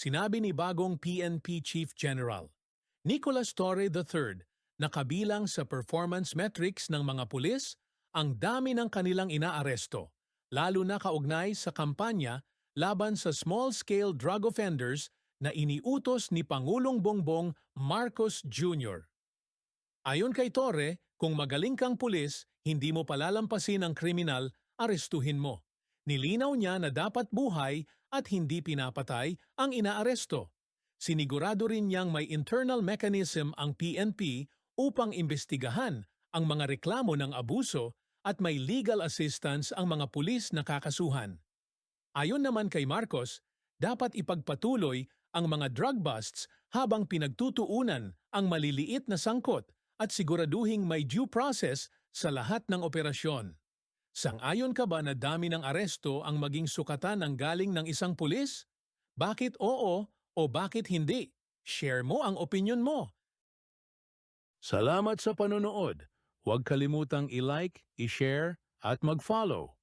Sinabi ni bagong PNP Chief General Nicolas Torre III na kabilang sa performance metrics ng mga pulis ang dami ng kanilang inaaresto, lalo na kaugnay sa kampanya laban sa small-scale drug offenders na iniutos ni Pangulong Bongbong Marcos Jr. Ayon kay Torre, kung magaling kang pulis, hindi mo palalampasin ang kriminal, arestuhin mo. Nilinaw niya na dapat buhay at hindi pinapatay ang inaaresto. Sinigurado rin niyang may internal mechanism ang PNP upang imbestigahan ang mga reklamo ng abuso at may legal assistance ang mga pulis na kakasuhan. Ayon naman kay Marcos, dapat ipagpatuloy ang mga drug busts habang pinagtutuunan ang maliliit na sangkot at siguraduhing may due process sa lahat ng operasyon. Sang-ayon ka ba na dami ng aresto ang maging sukatan ng galing ng isang pulis? Bakit oo o bakit hindi? Share mo ang opinion mo. Salamat sa panonood. Huwag kalimutang i-like, i-share at mag-follow.